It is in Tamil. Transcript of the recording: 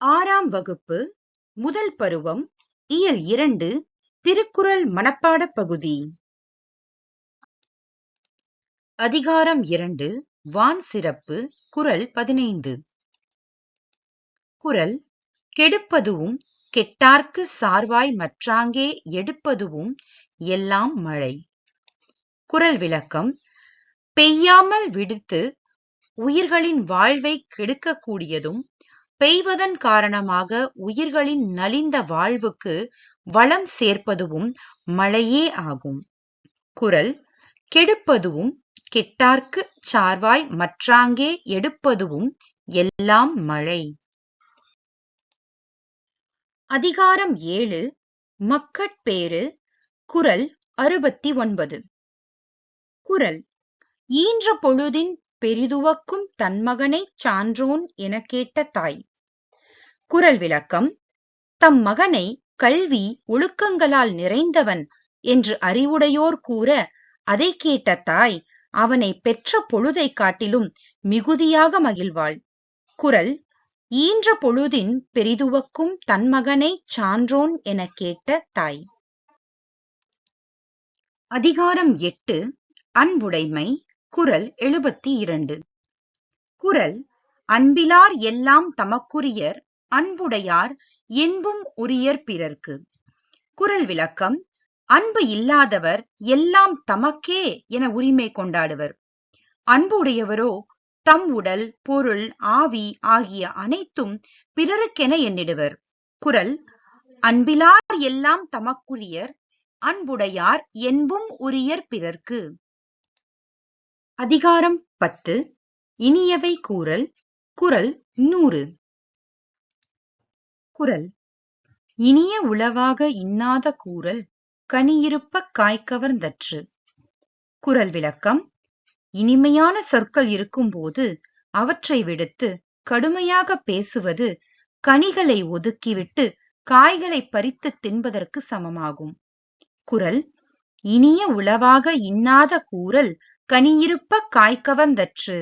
ஆறாம் வகுப்பு முதல் பருவம் இயல் இரண்டு திருக்குறள் மனப்பாட பகுதி. அதிகாரம் இரண்டு வான் சிறப்பு குறள் பதினைந்து. குறள் கெடுப்பதுவும் கெட்டார்க்கு சார்வாய் மற்றாங்கே எடுப்பதுவும் எல்லாம் மழை. குறள் விளக்கம் பெய்யாமல் விடுத்து உயிர்களின் வாழ்வை கெடுக்கக்கூடியதும் பெய்வதன் காரணமாக உயிர்களின் நலிந்த வாழ்வுக்கு வளம் சேர்ப்பதுவும் மழையே ஆகும். குரல் கெடுப்பதுவும் கெட்டார்க்கு சார்வாய் மற்றாங்கே எடுப்பதுவும் எல்லாம் மழை. அதிகாரம் ஏழு மக்கட்பேறு குறள் அறுபத்தி ஒன்பது குறள் ஈன்ற பொழுதின் பெரிதுவக்கும் தன்மகனைச் சான்றோன் எனக் கேட்ட தாய். குறள் விளக்கம் தம் மகனை கல்வி ஒழுக்கங்களால் நிறைந்தவன் என்று அறிவுடையோர் கூற அதை கேட்ட தாய் அவனை பெற்ற பொழுதைக் காட்டிலும் மிகுதியாக மகிழ்வாள். குரல் ஈன்ற பொழுதின் பெரிதுவக்கும் தன் மகனை சான்றோன் எனக் கேட்ட தாய். அதிகாரம் எட்டு அன்புடைமை குரல் எழுபத்தி இரண்டு. குரல் அன்பிலார் எல்லாம் தமக்குரியர் அன்புடையார் என்பும் உரியர் பிறர்க்கு. குரல் விளக்கம் அன்பு இல்லாதவர் எல்லாம் தமக்கே என உரிமை கொண்டாடுவர். அன்பு உடையவரோ தம் உடல் பொருள் ஆவி ஆகிய அனைத்தும் பிறருக்கென எண்ணிடுவர். குறள் அன்பிலார் எல்லாம் தமக்குரியர் அன்புடையார் என்பும் உரியர் பிறர்க்கு. அதிகாரம் பத்து இனியவை கூறல் குறள் நூறு. குரல். இனிய உளவாக இன்னாத கூறல் கனியிருப்ப காய்கவர்ந்தற்று குரல் விளக்கம். இனிமையான சொற்கள் இருக்கும்போது அவற்றை விடுத்து கடுமையாக பேசுவது கனிகளை ஒதுக்கிவிட்டு காய்களை பறித்து தின்பதற்கு சமமாகும். குரல். இனிய உளவாக இன்னாத கூறல் கனியிருப்ப காய்கவர்ந்தற்று